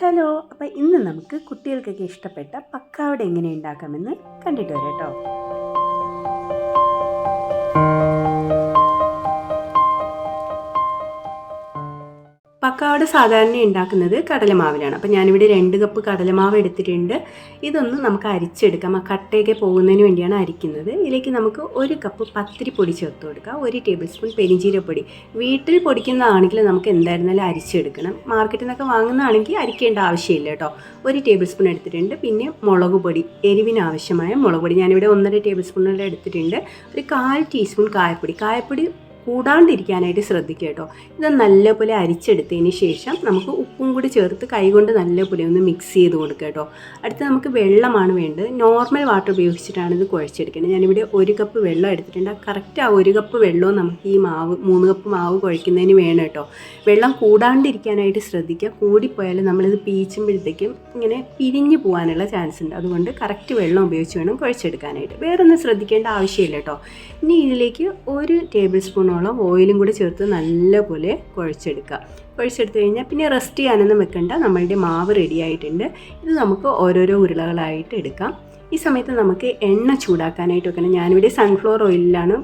Hello അപ്പോൾ ഇന്ന് നമുക്ക് കുട്ടികൾക്കൊക്കെ ഇഷ്ടപ്പെട്ട പക്കാവട എങ്ങനെ ഉണ്ടാക്കാമെന്ന് കണ്ടിട്ട് വരാം കേട്ടോ. പക്കാവട സാധാരണ ഉണ്ടാക്കുന്നത് കടലമാവിലാണ്. അപ്പോൾ ഞാനിവിടെ രണ്ട് കപ്പ് കടലമാവ് എടുത്തിട്ടുണ്ട്. ഇതൊന്ന് നമുക്ക് അരിച്ചെടുക്കാം. ആ കട്ടയൊക്കെ പോകുന്നതിന് വേണ്ടിയാണ് അരിക്കുന്നത്. ഇതിലേക്ക് നമുക്ക് ഒരു കപ്പ് പത്തിരി പൊടി ചേർത്ത് കൊടുക്കാം. ഒരു ടേബിൾ സ്പൂൺ പെരിഞ്ചീരപ്പൊടി വീട്ടിൽ പൊടിക്കുന്നതാണെങ്കിൽ നമുക്ക് എന്തായിരുന്നാലും അരിച്ചെടുക്കണം. മാർക്കറ്റിൽ നിന്നൊക്കെ വാങ്ങുന്നതാണെങ്കിൽ അരിക്കേണ്ട ആവശ്യമില്ല കേട്ടോ. ഒരു ടേബിൾ സ്പൂൺ എടുത്തിട്ടുണ്ട്. പിന്നെ മുളക് പൊടി എരിവിന് ആവശ്യമായ മുളക് പൊടി. ഞാനിവിടെ ഒന്നര ടേബിൾ സ്പൂണിലെ എടുത്തിട്ടുണ്ട്. ഒരു കാൽ ടീസ്പൂൺ കായപ്പൊടി. കായപ്പൊടി കൂടാണ്ടിരിക്കാനായിട്ട് ശ്രദ്ധിക്കുക കേട്ടോ. ഇത് നല്ലപോലെ അരിച്ചെടുത്തതിന് ശേഷം നമുക്ക് ഉപ്പും കൂടി ചേർത്ത് കൈകൊണ്ട് നല്ലപോലെ ഒന്ന് മിക്സ് ചെയ്ത് കൊടുക്കുക കേട്ടോ. അടുത്ത് നമുക്ക് വെള്ളമാണ് വേണ്ടത്. നോർമൽ വാട്ടർ ഉപയോഗിച്ചിട്ടാണ് ഇത് കുഴച്ചെടുക്കേണ്ടത് ഞാനിവിടെ ഒരു കപ്പ് വെള്ളം എടുത്തിട്ടുണ്ട്. കറക്റ്റ് ആ ഒരു കപ്പ് വെള്ളവും നമുക്ക് ഈ മാവ് മൂന്ന് കപ്പ് മാവ് കുഴക്കുന്നതിന് വേണം കേട്ടോ. വെള്ളം കൂടാണ്ടിരിക്കാനായിട്ട് ശ്രദ്ധിക്കുക. കൂടിപ്പോയാൽ നമ്മളിത് പീച്ചുമ്പോഴത്തേക്കും ഇങ്ങനെ പിരിഞ്ഞു പോകാനുള്ള ചാൻസ് ഉണ്ട്. അതുകൊണ്ട് കറക്റ്റ് വെള്ളം ഉപയോഗിച്ച് വേണം കുഴച്ചെടുക്കാനായിട്ട്. വേറൊന്നും ശ്രദ്ധിക്കേണ്ട ആവശ്യമില്ല കേട്ടോ. ഇനി ഇതിലേക്ക് ഒരു ടേബിൾ സ്പൂണോളം ഓയിലും കൂടി ചേർത്ത് നല്ലപോലെ കുഴച്ചെടുക്കുക. കുഴച്ചെടുത്ത് കഴിഞ്ഞാൽ പിന്നെ റെസ്റ്റ് ചെയ്യാനൊന്നും വെക്കണ്ട. നമ്മളുടെ മാവ് റെഡി ആയിട്ടുണ്ട്. ഇത് നമുക്ക് ഓരോരോ ഉരുളകളായിട്ട് എടുക്കാം. ഈ സമയത്ത് നമുക്ക് എണ്ണ ചൂടാക്കാനായിട്ട് വെക്കണം. ഞാനിവിടെ സൺഫ്ലവർ ഓയിലിലാണ്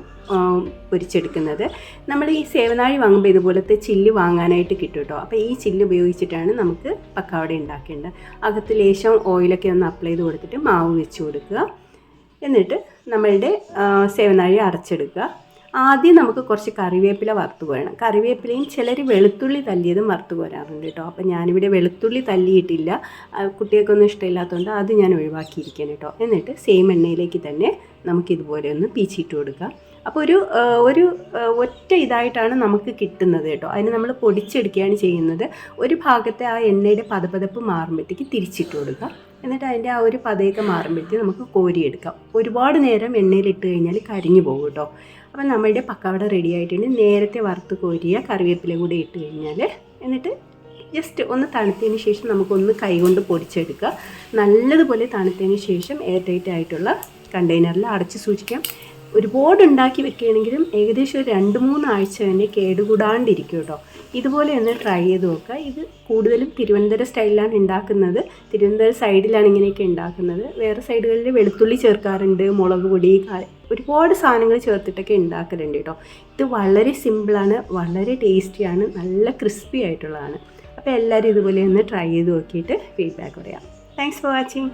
പൊരിച്ചെടുക്കുന്നത്. നമ്മൾ ഈ സേവനാഴി വാങ്ങുമ്പോൾ ഇതുപോലത്തെ ചില്ല് വാങ്ങാനായിട്ട് കിട്ടും കേട്ടോ അപ്പോൾ ഈ ചില്ല് ഉപയോഗിച്ചിട്ടാണ് നമുക്ക് പക്കാവട ഉണ്ടാക്കേണ്ടത്. അകത്ത് ലേശം ഓയിലൊക്കെ ഒന്ന് അപ്ലൈ ചെയ്ത് കൊടുത്തിട്ട് മാവ് വെച്ച് കൊടുക്കുക. എന്നിട്ട് നമ്മളുടെ സേവനാഴി അടച്ചെടുക്കുക ആദ്യം നമുക്ക് കുറച്ച് കറിവേപ്പില വറുത്ത് കോരണം കറിവേപ്പിലയും ചിലർ വെളുത്തുള്ളി തല്ലിയതും വറുത്ത് പോരാറുണ്ട് കേട്ടോ. അപ്പോൾ ഞാനിവിടെ വെളുത്തുള്ളി തല്ലിയിട്ടില്ല. കുട്ടികൾക്കൊന്നും ഇഷ്ടമില്ലാത്തതുകൊണ്ട് അത് ഞാൻ ഒഴിവാക്കിയിരിക്കണം കേട്ടോ. എന്നിട്ട് സെയിം എണ്ണയിലേക്ക് തന്നെ നമുക്കിതുപോലെ ഒന്ന് പീച്ചിട്ട് കൊടുക്കാം. അപ്പോൾ ഒരു ഒരു ഒറ്റ ഇതായിട്ടാണ് നമുക്ക് കിട്ടുന്നത് കേട്ടോ. അതിന് നമ്മൾ പൊടിച്ചെടുക്കുകയാണ് ചെയ്യുന്നത്. ഒരു ഭാഗത്തെ ആ എണ്ണയുടെ പതപതപ്പ് മാറുമ്പോഴത്തേക്ക് തിരിച്ചിട്ട് കൊടുക്കുക. എന്നിട്ട് അതിന്റെ ആ ഒരു പതയൊക്കെ മാറുമ്പോഴത്തേക്ക് നമുക്ക് കോരിയെടുക്കാം. ഒരുപാട് നേരം എണ്ണയിലിട്ട് കഴിഞ്ഞാൽ കരിഞ്ഞു പോകും കേട്ടോ. അപ്പം നമ്മളുടെ പക്കാവട റെഡി ആയിട്ടുണ്ട്. നേരത്തെ വറുത്ത് കോരിയ കറിവേപ്പില കൂടി ഇട്ട് കഴിഞ്ഞാൽ എന്നിട്ട് ജസ്റ്റ് ഒന്ന് തണുത്തതിന് ശേഷം നമുക്കൊന്ന് കൈകൊണ്ട് പൊടിച്ചെടുക്കുക. നല്ലതുപോലെ തണുത്തതിന് ശേഷം എയർ ടൈറ്റ് ആയിട്ടുള്ള കണ്ടെയ്നറിൽ അടച്ച് സൂക്ഷിക്കാം. ഒരുപാട് ഉണ്ടാക്കി വെക്കുകയാണെങ്കിലും ഏകദേശം ഒരു രണ്ട് മൂന്ന് ആഴ്ച തന്നെ കേടുകൂടാണ്ടിരിക്കും കേട്ടോ. ഇതുപോലെ ഒന്ന് ട്രൈ ചെയ്ത് നോക്കുക. ഇത് കൂടുതലും തിരുവനന്തപുരം സ്റ്റൈലിലാണ് ഉണ്ടാക്കുന്നത്. തിരുവനന്തപുരം സൈഡിലാണ് ഇങ്ങനെയൊക്കെ ഉണ്ടാക്കുന്നത്. വേറെ സൈഡുകളിൽ വെളുത്തുള്ളി ചേർക്കാറുണ്ട് മുളക് പൊടി ഒരുപാട് സാധനങ്ങൾ ചേർത്തിട്ടൊക്കെ ഉണ്ടാക്കലുണ്ട് കേട്ടോ. ഇത് വളരെ സിമ്പിളാണ് വളരെ ടേസ്റ്റിയാണ് നല്ല ക്രിസ്പി ആയിട്ടുള്ളതാണ്. അപ്പോൾ എല്ലാവരും ഇതുപോലെ ഒന്ന് ട്രൈ ചെയ്ത് നോക്കിയിട്ട് ഫീഡ്ബാക്ക് പറയാം. Thanks for watching